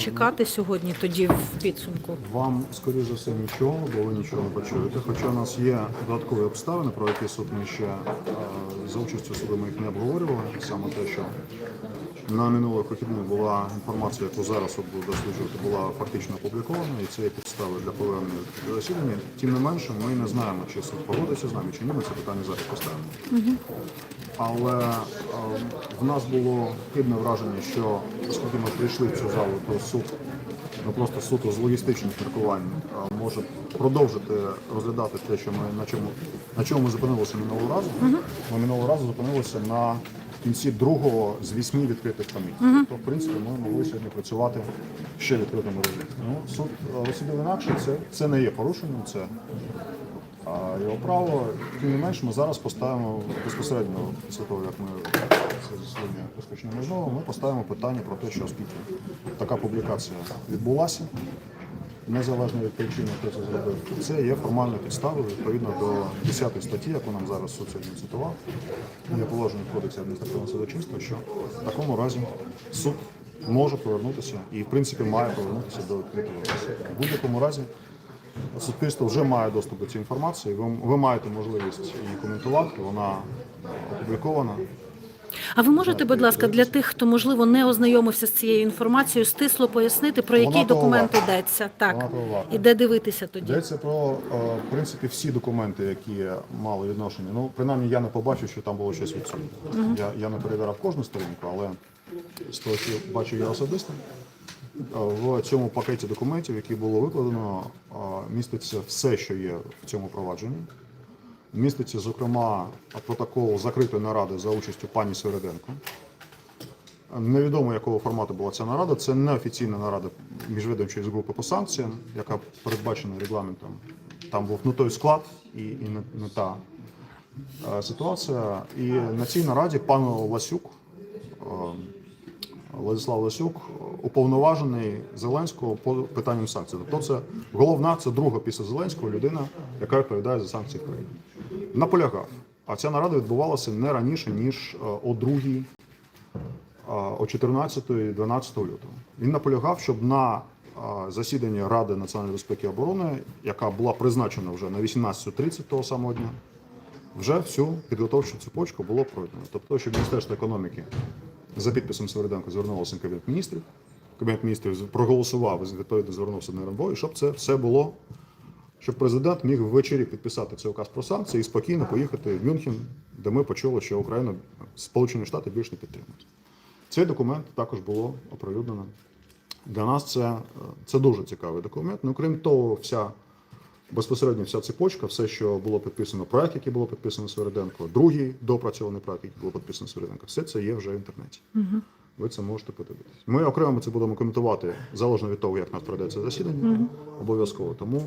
чекати сьогодні тоді в підсумку? Вам, скоріше за все, нічого, бо ви нічого не почуєте. Хоча у нас є додаткові обставини, про які суд ми ще е, за участю суду ми їх не обговорювали. Саме те, що на минулих вихідних була інформація, яку зараз буде досліджувати, була фактично опублікована, і це є підстави для повернення до засідання. Тим не менше, ми не знаємо, чи суд погодиться з нами, чи ні. Ми це питання зараз поставимо. Але е, в нас було хибне враження, що оскільки ми прийшли в цю залу, то суд ну просто суто з логістичних міркувань е, може продовжити розглядати те, що ми на чому на чому ми зупинилися минулого разу. Ми минулого разу зупинилися на кінці другого з вісьми відкритих комітетів. Тобто, в принципі, ми могли сьогодні працювати ще відкритому режимі. Ну, суд е, розсудив інакше, це, це не є порушенням, це а його право. Тим не менш, ми зараз поставимо безпосередньо після того, як ми це засідання розпочнемо знову, ми поставимо питання про те, що оскільки така публікація відбулася, незалежно від причини, хто це зробив, це є формальною підставою відповідно до 10 статті, яку нам зараз суд сьогодні цитував, є положення в кодексі адміністративного судочинства, що в такому разі суд може повернутися і в принципі має повернутися до відкритого засідання. В будь-якому разі Суспільство вже має доступ до цієї інформації. Ви, ви маєте можливість її коментувати. Вона опублікована. А ви можете, будь ласка, для тих, хто можливо не ознайомився з цією інформацією, стисло пояснити, про який документ йдеться? Так і де дивитися тоді? Йдеться про е, в принципі всі документи, які мали відношення. Ну, принаймні, я не побачив, що там було щось відсутнє. Я, я не перевіряв кожну сторінку, але з того, що бачу я особисто, е, в цьому пакеті документів, які було викладено, е, міститься все, що є в цьому провадженні. Міститься, зокрема, протокол закритої наради за участю пані Середенко. Невідомо якого формату була ця нарада. Це неофіційна нарада міжвідомчої групи по санкціям, яка передбачена регламентом. Там був не той склад і, і не, не та е, ситуація. І на цій нараді пан Ласюк, е, Владислав Ласюк, уповноважений Зеленського по питанням санкцій. Тобто це головна, це друга після Зеленського людина, яка відповідає за санкції в країні. Наполягав. А ця нарада відбувалася не раніше, ніж е, о другій о 14-12 лютого. Він наполягав, щоб на засіданні Ради національної безпеки і оборони, яка була призначена вже на 18.30 того самого дня, вже всю підготовчу цепочку було пройдено. Тобто, щоб Міністерство економіки за підписом Свериденко звернулося на Кабінет міністрів, Кабінет міністрів проголосував відповідно звернувся на РНБО, і щоб це все було, щоб президент міг ввечері підписати цей указ про санкції і спокійно поїхати в Мюнхен, де ми почули, що Україна Сполучені Штати більш не підтримують. Цей документ також було оприлюднено. Для нас це, це дуже цікавий документ. Ну, крім того, вся безпосередньо вся цепочка, все, що було підписано, проект, який було підписано Свериденко, другий допрацьований проект, який було підписано Свериденко, все це є вже в інтернеті. Ви це можете подивитися. Ми окремо це будемо коментувати залежно від того, як нас пройдеться засідання. Обов'язково. Тому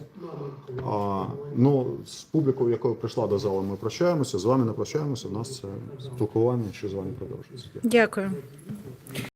а, ну, з публікою, якою прийшла до зали, ми прощаємося. З вами не прощаємося. У нас це спілкування що з вами продовжується. Дякую.